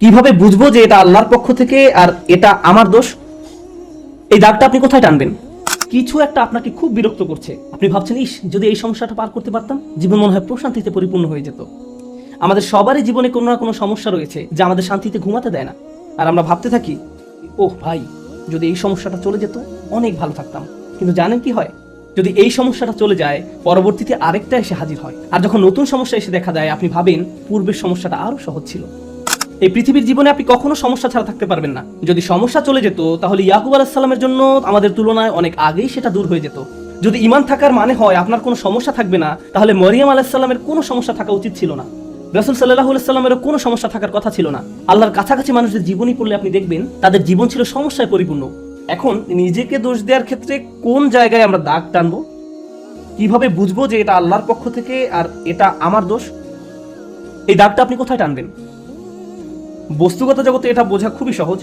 কীভাবে বুঝব যে এটা আল্লাহর পক্ষ থেকে আর এটা আমার দোষ? এই দাগটা আপনি কোথায় টানবেন? কিছু একটা আপনাকে খুব বিরক্ত করছে। আপনি ভাবছেন, ইস, যদি এই সমস্যাটা পার করতে পারতাম, জীবন মনে হয় প্রশান্তিতে পরিপূর্ণ হয়ে যেত। আমাদের সবারই জীবনে কোনো না কোনো সমস্যা রয়েছে, যা আমাদের শান্তিতে ঘুমাতে দেয় না। আর আমরা ভাবতে থাকি, ওহ ভাই, যদি এই সমস্যাটা চলে যেত, অনেক ভালো থাকতাম। কিন্তু জানেন কি হয়? যদি এই সমস্যাটা চলে যায়, পরবর্তীতে আরেকটা এসে হাজির হয়। আর যখন নতুন সমস্যা এসে দেখা দেয়, আপনি ভাবেন, পূর্বের সমস্যাটা আরও সহজ ছিল। এই পৃথিবীর জীবনে আপনি কখনো সমস্যা ছাড়া থাকতে পারবেন না। যদি সমস্যা চলে যেত, তাহলে ইয়াকুব আলাহিসাল্লামের জন্য আমাদের তুলনায় অনেক আগেই সেটা দূর হয়ে যেত। যদি ইমান থাকার মানে হয় আপনার কোনো সমস্যা থাকবে না, তাহলে মরিয়াম আলাহিসাল্লামের কোনো সমস্যা থাকা উচিত ছিল না। রসুল সাল্লাহ সাল্লামেরও কোনো সমস্যা থাকার কথা ছিল না। আল্লাহর কাছাকাছি মানুষদের জীবনই পড়লে আপনি দেখবেন, তাদের জীবন ছিল সমস্যায় পরিপূর্ণ। এখন নিজেকে দোষ দেওয়ার ক্ষেত্রে কোন জায়গায় আমরা দাগ টানবো? কীভাবে বুঝব যে এটা আল্লাহর পক্ষ থেকে আর এটা আমার দোষ? এই দাগটা আপনি কোথায় টানবেন? বস্তুগত জগতে এটা বোঝা খুবই সহজ।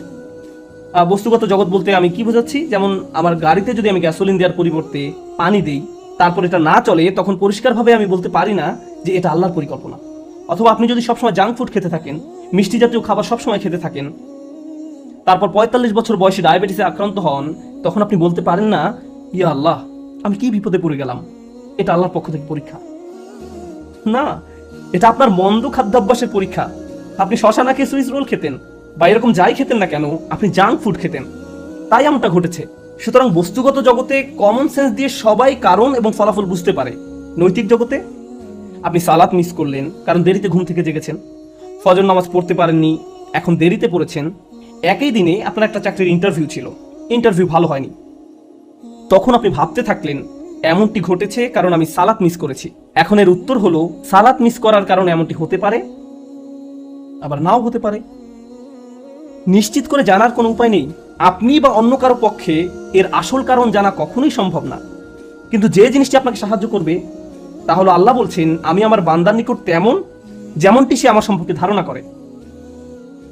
বস্তুগত জগৎ বলতে আমি কি বোঝাচ্ছি? যেমন আমার গাড়িতে যদি আমি গ্যাসোলিন দেওয়ার পরিবর্তে পানি দেই, তারপর এটা না চলে, তখন পরিষ্কারভাবে আমি বলতে পারি না যে এটা আল্লাহর পরিকল্পনা। অথবা আপনি যদি সবসময় জাঙ্ক ফুড খেতে থাকেন, মিষ্টি জাতীয় খাবার সবসময় খেতে থাকেন, তারপর পঁয়তাল্লিশ বছর বয়সে ডায়াবেটিসে আক্রান্ত হন, তখন আপনি বলতে পারেন না, ইয়া আল্লাহ, আমি কি বিপদে পড়ে গেলাম? এটা আল্লাহর পক্ষ থেকে পরীক্ষা। না, এটা আপনার মন্দ খাদ্যাভ্যাসের পরীক্ষা। আপনি শশা না খেয়ে সুইস রোল খেতেন বা এরকম যাই খেতেন না কেন, আপনি জাঙ্ক ফুড খেতেন। তাই এমনটা ঘটেছে। সুতরাং বস্তুগত জগতে কমন সেন্স দিয়ে সবাই কারণ এবং ফলাফল বুঝতে পারে। নৈতিক জগতে? আপনি সালাত মিস করলেন, কারণ দেরিতে ঘুম থেকে জেগেছেন। ফজর নামাজ পড়তে পারেননি, এখন দেরিতে পড়েছেন। একই দিনে আপনার একটা চাকরির ইন্টারভিউ ছিল। ইন্টারভিউ ভালো হয়নি। তখন আপনি ভাবতে থাকলেন, এমনটি ঘটেছে কারণ আমি সালাত মিস করেছি। এখন এর উত্তর হলো, সালাত মিস করার কারণে এমনটি হতে পারে আবার নাও হতে পারে। নিশ্চিত করে জানার কোনো উপায় নেই। আপনি বা অন্য কারও পক্ষে এর আসল কারণ জানা কখনোই সম্ভব না। কিন্তু যে জিনিসটি আপনাকে সাহায্য করবে, তা হলো আল্লাহ বলছেন, আমি আমার বান্দার নিকট তেমন যেমনটি সে আমার সম্পর্কে ধারণা করে।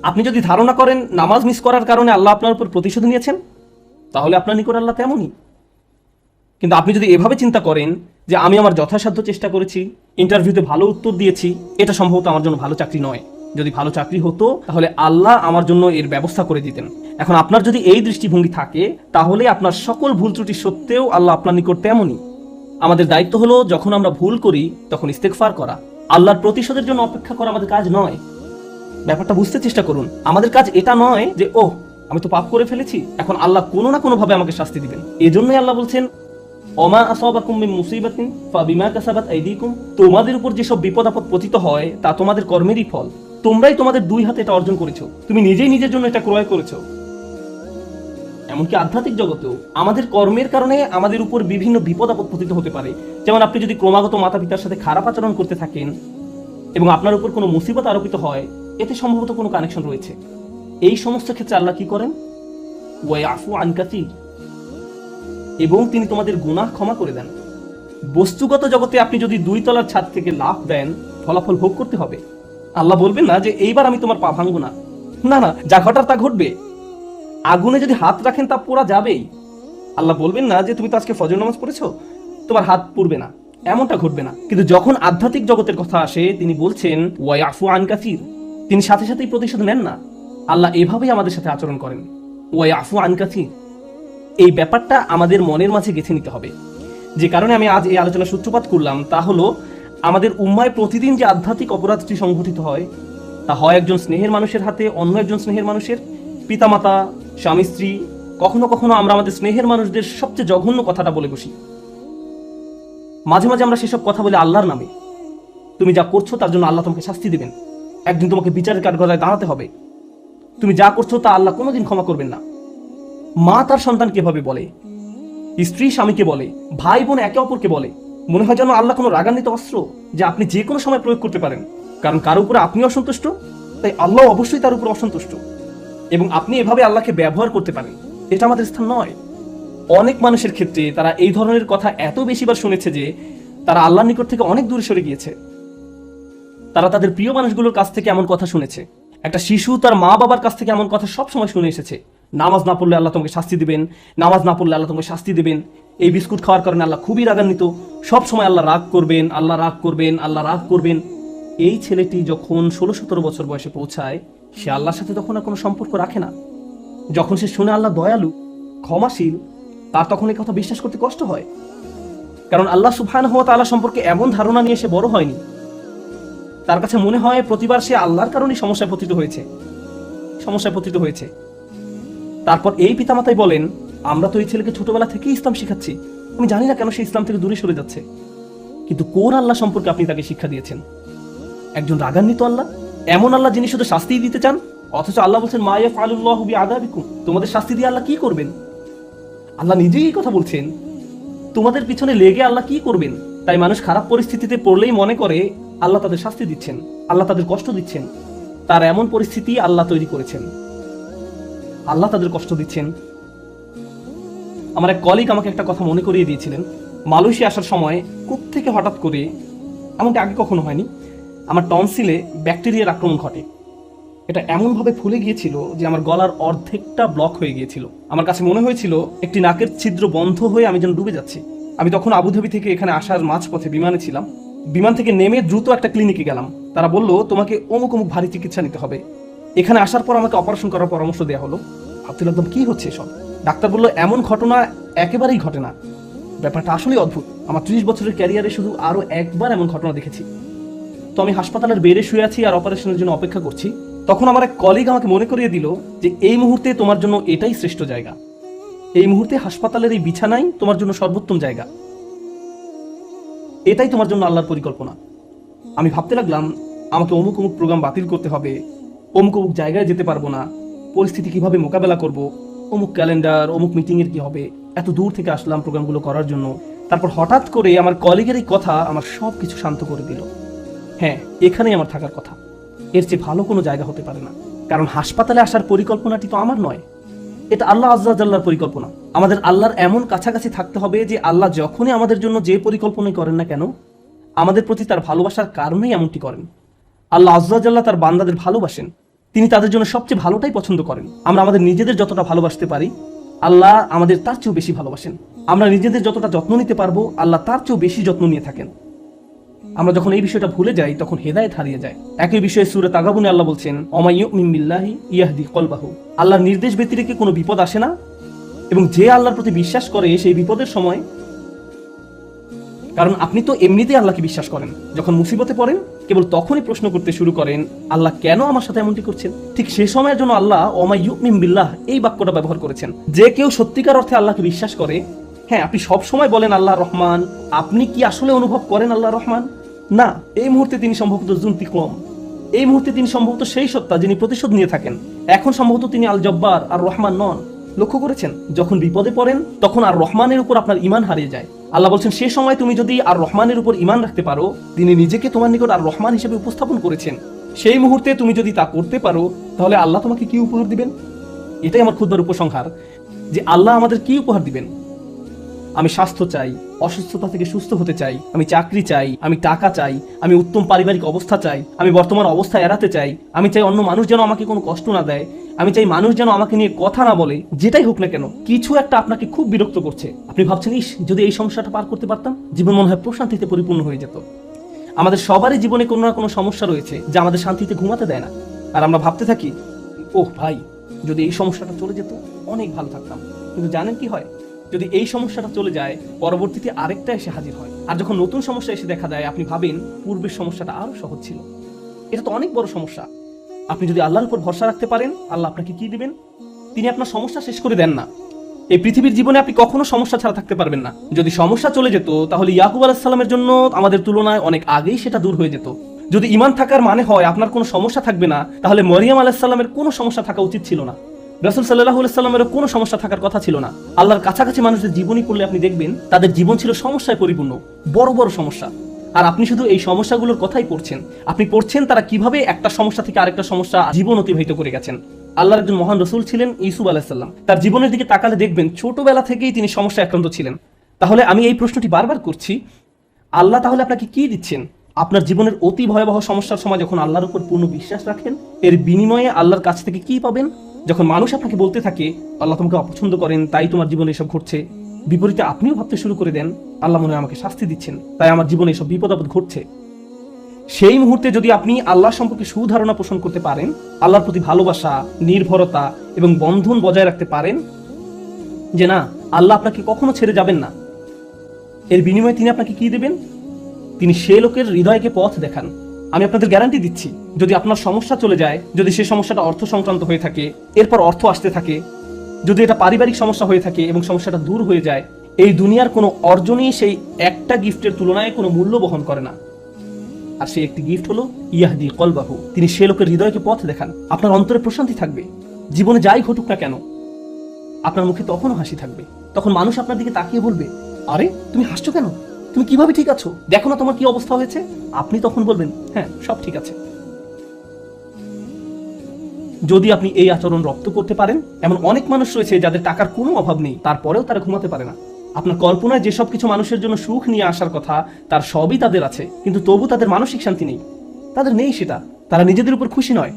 আপনি যদি ধারণা করেন, নামাজ মিস করার কারণে আল্লাহ আপনার উপর প্রতিশোধ নিয়েছেন, তাহলে আপনার নিকট আল্লাহ তেমনই। কিন্তু আপনি যদি এভাবে চিন্তা করেন যে, আমি আমার যথাসাধ্য চেষ্টা করেছি, ইন্টারভিউতে ভালো উত্তর দিয়েছি, এটা সম্ভবত আমার জন্য ভালো চাকরি নয়। যদি ভালো চাকরি হতো, তাহলে আল্লাহ আমার জন্য এর ব্যবস্থা করে দিতেন। এখন আপনার যদি এই দৃষ্টিভঙ্গি থাকে, তাহলে আপনার সকল ভুল ত্রুটি সত্ত্বেও আল্লাহ আপনার নিকট তেমনই। আমাদের দায়িত্ব হলো, যখন আমরা ভুল করি, তখন ইস্তেকফার করা। আল্লাহর প্রতিশোধের জন্য অপেক্ষা করা আমাদের কাজ নয়। ব্যাপারটা বুঝতে চেষ্টা করুন। আমাদের কাজ এটা নয় যে ও আমি তো পাপ করে ফেলেছি। এখন আল্লাহ কোনো না কোনোভাবে আমাকে শাস্তি দিবেন। এজন্যই আল্লাহ বলছেন অমা আসাবাকুম মুসিবাতিন ফাবিমা কাসাবাত আইদিকুম। তোমাদের উপর যেসব বিপদ আপদ পতিত হয়, তা তোমাদের কর্মেরই ফল। তোমরাই তোমাদের দুই হাতে এটা অর্জন করেছ। তুমি নিজেই নিজের জন্য এটা ক্রয় করেছ। এমনকি আধ্যাত্মিক জগতেও আমাদের কর্মের কারণে আমাদের উপর বিভিন্ন বিপদ আপদ হতে পারে। যেমন আপনি যদি ক্রমাগত মাতা পিতার সাথে খারাপ আচরণ করতে থাকেন এবং আপনার উপর কোনো মুসিবত আরোপিত হয়, এতে সম্ভবত কোনো কানেকশন রয়েছে। এই সমস্ত ক্ষেত্রে আল্লাহ কি করেন? ওয়াই আফু আনকাতির এবং তিনি তোমাদের গুনাহ ক্ষমা করে দেন। বস্তুগত জগতে আপনি যদি দুই তলার ছাদ থেকে লাভ দেন, ফলাফল ভোগ করতে হবে। আল্লাহ বলবেন না যে এইবার আমি তোমার পা ভাঙবো না। না না, যা ঘটার তা ঘটবে। আগুনে যদি হাত রাখেন তা পোড়া যাবেই। আল্লাহ বলবেন না যে তুমি তো আজকে ফজর নামাজ পড়েছো, তোমার হাত পুড়বে না। এমনটা ঘটবে না। কিন্তু যখন আধ্যাত্মিক জগতের কথা আসে, তিনি বলছেন ওয়াইফু আন কাসির। তিনি সাথে সাথেই প্রতিশোধ নেন না। আল্লাহ এভাবেই আমাদের সাথে আচরণ করেন। ওয়াইফু আন কাসির। এই ব্যাপারটা আমাদের মনের মাঝে গেঁথে নিতে হবে। যে কারণে আমি আজ এই আলোচনা সূত্রপাত করলাম, তা হলো আমাদের উম্মায় প্রতিদিন যে আধ্যাত্মিক অপরাধটি সংঘটিত হয়, তা হয় একজন স্নেহের মানুষের হাতে, অন্য একজন স্নেহের মানুষের। পিতামাতা, স্বামী, স্ত্রী, কখনো কখনো আমরা আমাদের স্নেহের মানুষদের সবচেয়ে জঘন্য কথাটা বলে বসি। মাঝে মাঝে আমরা সেসব কথা বলি আল্লাহর নামে। তুমি যা করছ তার জন্য আল্লাহ তোমাকে শাস্তি দেবেন। একদিন তোমাকে বিচারের কাঠগড়ায় দাঁড়াতে হবে। তুমি যা করছ তা আল্লাহ কোনোদিন ক্ষমা করবেন না। মা তার সন্তানকে এভাবে বলে, স্ত্রী স্বামীকে বলে, ভাই বোন একে অপরকে বলে। মনে হয় যেন আল্লাহ কোনো রাগান্বিত অস্ত্র যে আপনি যে কোনো সময় প্রয়োগ করতে পারেন। কারণ কারও উপরে আপনি অসন্তুষ্ট, তাই আল্লাহ অবশ্যই তার উপর অসন্তুষ্ট। এবং আপনি এভাবে আল্লাহকে ব্যবহার করতে পারেন, এটা আমাদের স্থান নয়। অনেক মানুষের ক্ষেত্রে তারা এই ধরনের কথা এত বেশিবার শুনেছে যে তারা আল্লাহর নিকট থেকে অনেক দূরে সরে গিয়েছে। তারা তাদের প্রিয় মানুষগুলোর কাছ থেকে এমন কথা শুনেছে। একটা শিশু তার মা বাবার কাছ থেকে এমন কথা সব সময় শুনে এসেছে। নামাজ না পড়লে আল্লাহ তোমাকে শাস্তি দিবেন, নামাজ না পড়লে আল্লাহ তোমাকে শাস্তি দিবেন, এই বিস্কুট খাওয়ার কারণে আল্লাহ খুবই রাগান্বিত। সব সময় আল্লাহ রাগ করবেন, আল্লাহ রাগ করবেন, আল্লাহ রাগ করবেন। এই ছেলেটি যখন ষোলো সতেরো বছর বয়সে পৌঁছায়, সে আল্লাহর সাথে তখন আর কোনো সম্পর্ক রাখে না। যখন সে শুনে আল্লাহ দয়ালু, ক্ষমাশীল, তার তখন এই কথা বিশ্বাস করতে কষ্ট হয়। কারণ আল্লাহ সুবহান হওয়া তাআলা সম্পর্কে এমন ধারণা নিয়ে সে বড় হয়নি। তার কাছে মনে হয় প্রতিবার সে আল্লাহর কারণেই সমস্যায় পতিত হয়েছে। সমস্যায় পতিত হয়েছে। তারপর এই পিতামাতাই বলেন, আমরা তো এই ছেলেকে ছোটবেলা থেকেই ইসলাম শিখাচ্ছি। আমি জানি না কেন সে ইসলাম থেকে দূরে সরে যাচ্ছে। কিন্তু কোন আল্লাহ সম্পর্কে আপনি তাকে শিক্ষা দিয়েছেন? একজন রাগান্বিত আল্লাহ? এমন আল্লাহ যিনি শুধু শাস্তি দিতে চান? অথচ আল্লাহ বলছেন মায়া ফালুল্লাহ বি আদাবিকুম তোমাদের শাস্তি দিয়ে আল্লাহ কি করবেন? আল্লাহ নিজেই এই কথা বলছেন, তোমাদের পিছনে লেগে আল্লাহ কি করবেন? তাই মানুষ খারাপ পরিস্থিতিতে পড়লেই মনে করে, আল্লাহ তাদের শাস্তি দিচ্ছেন, আল্লাহ তাদের কষ্ট দিচ্ছেন। তার এমন পরিস্থিতি আল্লাহ তৈরি করেছেন। আল্লাহ তাদের কষ্ট দিচ্ছেন। আমার এক কলিগ আমাকে একটা কথা মনে করিয়ে দিয়েছিলেন। মালয়েশিয়া আসার সময় কূপ থেকে হঠাৎ করে এমনকি আগে কখনো হয়নি, আমার টনসিলে ব্যাকটেরিয়ার আক্রমণ ঘটে। এটা এমনভাবে ফুলে গিয়েছিল যে আমার গলার অর্ধেকটা ব্লক হয়ে গিয়েছিল। আমার কাছে মনে হয়েছিল একটি নাকের ছিদ্র বন্ধ হয়ে আমি যেন ডুবে যাচ্ছি। আমি তখন আবুধাবি থেকে এখানে আসার মাঝপথে বিমানে ছিলাম। বিমান থেকে নেমে দ্রুত একটা ক্লিনিকে গেলাম। তারা বলল, তোমাকে অমুক অমুক ভারী চিকিৎসা নিতে হবে। এখানে আসার পর আমাকে অপারেশন করার পরামর্শ দেওয়া হলো। ভাবতে লাগলাম কি হচ্ছে এসব? ডাক্তার বলল, এমন ঘটনা একেবারেই ঘটে না। ব্যাপারটা আসলেই অদ্ভুত। আমার ত্রিশ বছরের ক্যারিয়ারে শুধু আরও একবার এমন ঘটনা দেখেছি। তো আমি হাসপাতালের বেডে শুয়ে আছি আর অপারেশনের জন্য অপেক্ষা করছি। তখন আমার এক কলিগ আমাকে মনে করিয়ে দিল যে, এই মুহূর্তে তোমার জন্য এটাই শ্রেষ্ঠ জায়গা। এই মুহূর্তে হাসপাতালের এই বিছানাই তোমার জন্য সর্বোত্তম জায়গা। এটাই তোমার জন্য আল্লাহর পরিকল্পনা। আমি ভাবতে লাগলাম, আমাকে অমুক অমুক প্রোগ্রাম বাতিল করতে হবে। অমুক অমুক জায়গায় যেতে পারব না। পরিস্থিতি কীভাবে মোকাবেলা করব? অমুক ক্যালেন্ডার অমুক মিটিংয়ের কি হবে? এত দূর থেকে আসলাম প্রোগ্রামগুলো করার জন্য। তারপর হঠাৎ করে আমার কলিগের এই কথা আমার সব কিছু শান্ত করে দিল। হ্যাঁ এখানেই আমার থাকার কথা। এর চেয়ে ভালো কোনো জায়গা হতে পারে না। কারণ হাসপাতালে আসার পরিকল্পনাটি তো আমার নয়। এটা আল্লাহ আজ্লার পরিকল্পনা। আমাদের আল্লাহর এমন কাছাকাছি থাকতে হবে যে আল্লাহ যখনই আমাদের জন্য যে পরিকল্পনাই করেন না কেন, আমাদের প্রতি তার ভালোবাসার কারণেই এমনটি করেন। আল্লাহ আজ্লাহ তার বান্দাদের ভালোবাসেন। তিনি তাদের জন্য সবচেয়ে ভালোটাই পছন্দ করেন। আমরা আমাদের নিজেদের যতটা ভালোবাসতে পারি, আল্লাহ আমাদের তার চেয়েও বেশি ভালোবাসেন। আমরা নিজেদের যতটা যত্ন নিতে পারব, আল্লাহ তার চেয়েও বেশি যত্ন নিয়ে থাকেন। আমরা যখন এই বিষয়টা ভুলে যাই, তখন হেদায়েত হারিয়ে যায়। একই বিষয়ে সুরে তাগাবুনে আল্লাহ বলছেন অমাইয়ু মিম্মিল্লাহি ইয়াহদি কলবাহু। আল্লাহর নির্দেশ ব্যতিরেকে কোনো বিপদ আসে না? এবং যে আল্লাহর প্রতি বিশ্বাস করে, সেই বিপদের সময় কারণ আপনি তো এমনিতেই আল্লাহকে বিশ্বাস করেন। যখন মুসিবতে পড়েন, কেবল তখনই প্রশ্ন করতে শুরু করেন, আল্লাহ কেন আমার সাথে এমনটি করছেন? ঠিক সে সময়ের জন্য আল্লাহ বিল্লাহ এই বাক্যটা ব্যবহার করেছেন। যে কেউ সত্যিকার অর্থে আল্লাহকে বিশ্বাস করে হ্যাঁ আপনি সব সময় বলেন আল্লাহ রহমান, আপনি কি আসলে অনুভব করেন আল্লাহ রহমান? না, এই মুহূর্তে তিনি সম্ভবত জুনতি কম। এই মুহূর্তে তিনি সম্ভবত সেই সত্তা যিনি প্রতিশোধ নিয়ে থাকেন। এখন সম্ভবত তিনি আল জব্বার আর রহমান নন। লক্ষ্য করেছেন, যখন বিপদে পড়েন, তখন আর রহমানের উপর আপনার ইমান হারিয়ে যায়। আল্লাহ বলছেন, সে সময় তুমি যদি আর রহমানের উপর ইমান রাখতে পারো, তিনি নিজেকে তোমার নিকট আর রহমান হিসেবে উপস্থাপন করেছেন। সেই মুহূর্তে তুমি যদি তা করতে পারো, তাহলে আল্লাহ তোমাকে কি উপহার দিবেন? এটাই আমার ক্ষুদ্র উপসংহার যে আল্লাহ আমাদের কি উপহার দিবেন? আমি স্বাস্থ্য চাই, অসুস্থতা থেকে সুস্থ হতে চাই, আমি চাকরি চাই, আমি টাকা চাই, আমি উত্তম পারিবারিক অবস্থা চাই, আমি বর্তমান অবস্থা এড়াতে চাই, আমি চাই অন্য মানুষ যেন আমাকে কোনো কষ্ট না দেয়, আমি চাই মানুষ যেন আমাকে নিয়ে কথা না বলে, যেটাই হোক না কেন, কিছু একটা আপনাকে খুব বিরক্ত করছে। আপনি ভাবছেন, ইস, যদি এই সমস্যাটা পার করতে পারতাম, জীবন মনে হয় প্রশান্তিতে পরিপূর্ণ হয়ে যেত। আমাদের সবারই জীবনে কোনো না কোনো সমস্যা রয়েছে, যা আমাদের শান্তিতে ঘুমাতে দেয় না। আর আমরা ভাবতে থাকি, ওহ, ভাই, যদি এই সমস্যাটা চলে যেত, অনেক ভালো থাকতাম। কিন্তু জানেন কি হয়? যদি এই সমস্যাটা চলে যায়, পরবর্তীতে আরেকটা এসে হাজির হয়। আর যখন নতুন সমস্যা এসে দেখা দেয়, আপনি ভাবেন পূর্বের সমস্যাটা আরও সহজ ছিল। এটা তো অনেক বড় সমস্যা। আপনি যদি আল্লাহর উপর ভরসা রাখতে পারেন, আল্লাহ আপনাকে কি দিবেন? তিনি আপনার সমস্যা শেষ করে দেন না। এই পৃথিবীর জীবনে আপনি কখনো সমস্যা ছাড়া থাকতে পারবেন না। যদি সমস্যা চলে যেত, তাহলে ইয়াকুব আলাহিসাল্লামের জন্য আমাদের তুলনায় অনেক আগেই সেটা দূর হয়ে যেত। যদি ইমান থাকার মানে হয়, আপনার কোনো সমস্যা থাকবে না, তাহলে মরিয়াম আলাহিসাল্লামের কোনো সমস্যা থাকা উচিত ছিল না। রাসুল সাল্লাহ সাল্লামেরও কোনো সমস্যা থাকার কথা ছিল না। আল্লাহর কাছাকাছি মানুষদের জীবনই করলে আপনি দেখবেন, তাদের জীবন ছিল সমস্যায় পরিপূর্ণ, বড় বড় সমস্যা। আর আপনি শুধু এই সমস্যাগুলোর কথাই পড়ছেন, আপনি পড়ছেন তারা কীভাবে একটা সমস্যা থেকে আরেকটা সমস্যা জীবন অতিবাহিত করে গেছেন। আল্লাহর একজন মহান রসুল ছিলেন ইসুফ আলাহিসাল্লাম তার জীবনের দিকে তাকালে দেখবেন, ছোটবেলা থেকেই তিনি সমস্যায় আক্রান্ত ছিলেন। তাহলে আমি এই প্রশ্নটি বারবার করছি, আল্লাহ তাহলে আপনাকে কি দিচ্ছেন? আপনার জীবনের অতি ভয়াবহ সমস্যার সময় যখন আল্লাহর উপর পূর্ণ বিশ্বাস রাখেন, এর বিনিময়ে আল্লাহর কাছ থেকে কি পাবেন? যখন মানুষ আপনাকে বলতে থাকে, আল্লাহ তোমাকে অপছন্দ করেন, তাই তোমার জীবনে এসব ঘটছে। বিপরীতে আপনিও ভাবতে শুরু করে দেন, আল্লাহ মনে আমাকে শাস্তি দিচ্ছেন, তাই আমার জীবনে এসব বিপদ আপদ ঘটছে। সেই মুহূর্তে যদি আপনি আল্লাহ সম্পর্কে সুধারণা পোষণ করতে পারেন, আল্লাহর প্রতি ভালোবাসা, নির্ভরতা এবং বন্ধন বজায় রাখতে পারেন, যে না, আল্লাহ আপনাকে কখনো ছেড়ে যাবেন না। এর বিনিময়ে তিনি আপনাকে কি দেবেন? তিনি সে লোকের হৃদয়কে পথ দেখান। আমি আপনাদের গ্যারান্টি দিচ্ছি, যদি আপনার সমস্যা চলে যায়, যদি সেই সমস্যাটা অর্থ সংক্রান্ত হয়ে থাকে, এরপর অর্থ আসতে থাকে, যদি এটা পারিবারিক সমস্যা হয়ে থাকে এবং সমস্যাটা দূর হয়ে যায়, এই দুনিয়ার কোনো অর্জনই সেই একটা গিফটের তুলনায় কোনো মূল্য বহন করে না। আর সেই একটি গিফট হলো, ইয়াহদি কলবাহু। তিনি সে লোকের হৃদয়কে পথ দেখান। আপনার অন্তরে প্রশান্তি থাকবে। জীবনে যাই ঘটুক না কেন, আপনার মুখে তখনও হাসি থাকবে। তখন মানুষ আপনার দিকে তাকিয়ে বলবে, আরে, তুমি হাসছো কেন? তুমি কীভাবে ঠিক আছো? দেখো না তোমার কি অবস্থা হয়েছে। আপনি তখন বলবেন হ্যাঁ সব ঠিক আছে। যদি আপনি এই আচরণ রপ্ত করতে পারেন, এমন অনেক মানুষ রয়েছে যাদের টাকার কোনো অভাব নেই, তারপরেও তারা ঘুমাতে পারে না। আপনার কল্পনায় যেসব কিছু মানুষের জন্য সুখ নিয়ে আসার কথা, তার সবই তাদের আছে, কিন্তু তবু তাদের মানসিক শান্তি নেই। তাদের নেই সেটা। তারা নিজেদের উপর খুশি নয়।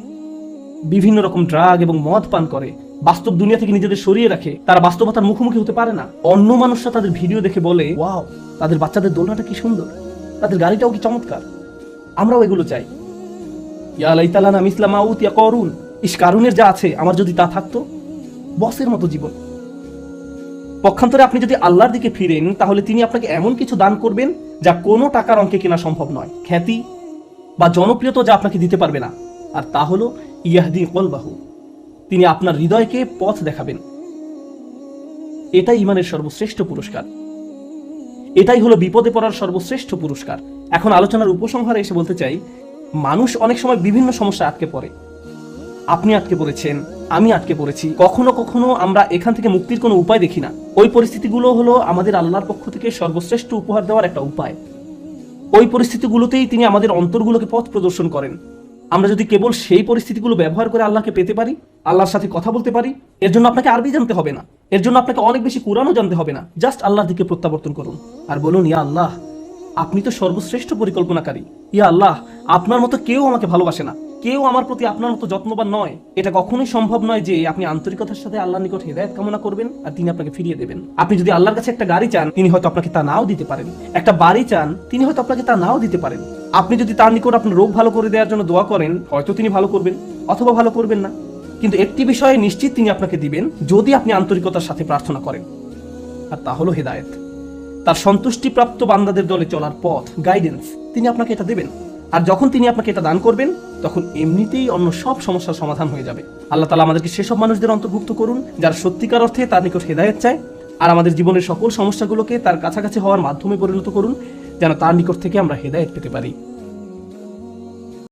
বিভিন্ন রকম ড্রাগ এবং মদ পান করে। বাস্তব দুনিয়া থেকে নিজেদের সরিয়ে রাখে, তারা বাস্তবতার মুখোমুখি হতে পারে না। অন্য মানুষরা তাদের ভিডিও দেখে বলে, ওয়াও, তাদের বাচ্চাদের দোলনাটা কি সুন্দর, তাদের গাড়িটাও কি চমৎকার, আমরাও এগুলো চাই। ইয়া লাইতালানা মাউত ইয়া করুন, ইস কারুনের যা আছে, আমার যদি তা থাকতো, বসের মতো জীবন। পক্ষান্তরে আপনি যদি আল্লাহর দিকে ফিরেন তাহলে তিনি আপনাকে এমন কিছু দান করবেন যা কোনো টাকার অঙ্কে কেনা সম্ভব নয়, খ্যাতি বা জনপ্রিয়তা যা আপনাকে দিতে পারবে না। আর তা হলো ইয়াহদি কলবাহু। তিনি আপনার হৃদয়কে পথ দেখাবেন। এটাই ইমানের সর্বশ্রেষ্ঠ পুরস্কার। এটাই হলো বিপদে পড়ার সর্বশ্রেষ্ঠ পুরস্কার। এখন আলোচনার উপসংহারে এসে বলতে চাই, মানুষ অনেক সময় বিভিন্ন সমস্যা আটকে পড়ে। আপনি আটকে পড়েছেন, আমি আটকে পড়েছি। কখনো কখনো আমরা এখান থেকে মুক্তির কোনো উপায় দেখি না। ওই পরিস্থিতিগুলো হলো আমাদের আল্লাহর পক্ষ থেকে সর্বশ্রেষ্ঠ উপহার দেওয়ার একটা উপায়। ওই পরিস্থিতিগুলোতেই তিনি আমাদের অন্তরগুলোকে পথ প্রদর্শন করেন। আমরা যদি কেবল সেই পরিস্থিতিগুলো ব্যবহার করে আল্লাহকে পেতে পারি আল্লাহর সাথে কথা বলতে পারি, এর জন্য আপনাকে আরবি জানতে হবে না। এর জন্য আপনাকে অনেক বেশি কোরআনও জানতে হবে না। জাস্ট আল্লাহর দিকে প্রত্যাবর্তন করুন। আর বলুন, ইয়া আল্লাহ, আপনি তো সর্বশ্রেষ্ঠ পরিকল্পনাকারী। ইয়া আল্লাহ, আপনার মতো কেউ আমাকে ভালোবাসে না। কেউ আমার প্রতি আপনার মতো যত্নবান নয়। এটা কখনোই সম্ভব নয় যে আপনি আন্তরিকতার সাথে আল্লাহর নিকট হেদায়ত কামনা করবেন আর তিনি আপনাকে ফিরিয়ে দেবেন। আপনি যদি আল্লাহর কাছে একটা গাড়ি চান, তিনি হয়তো আপনাকে তা নাও দিতে পারেন। একটা বাড়ি চান, তিনি হয়তো আপনাকে তা নাও দিতে পারেন। আপনি যদি তার নিকট আপনার রোগ ভালো করে দেওয়ার জন্য দোয়া করেন, হয়তো তিনি ভালো করবেন, অথবা ভালো করবেন না। কিন্তু একটি বিষয়ে নিশ্চিত তিনি আপনাকে দিবেন, যদি আপনি আন্তরিকতার সাথে প্রার্থনা করেন। আর তা হলো হেদায়েত। তার সন্তুষ্টিপ্রাপ্ত বান্দাদের দলে চলার পথ গাইডেন্স তিনি আপনাকে এটা দেবেন। আর যখন তিনি আপনাকে এটা দান করবেন, তখন এমনিতেই অন্য সব সমস্যার সমাধান হয়ে যাবে। আল্লাহ তালা আমাদেরকে সেসব মানুষদের অন্তর্ভুক্ত করুন, যারা সত্যিকার অর্থে তার নিকট হেদায়েত চায়, আর আমাদের জীবনের সকল সমস্যাগুলোকে তার কাছাকাছি হওয়ার মাধ্যমে পরিণত করুন, যেন তার নিকট থেকে আমরা হেদায়েত পেতে পারি।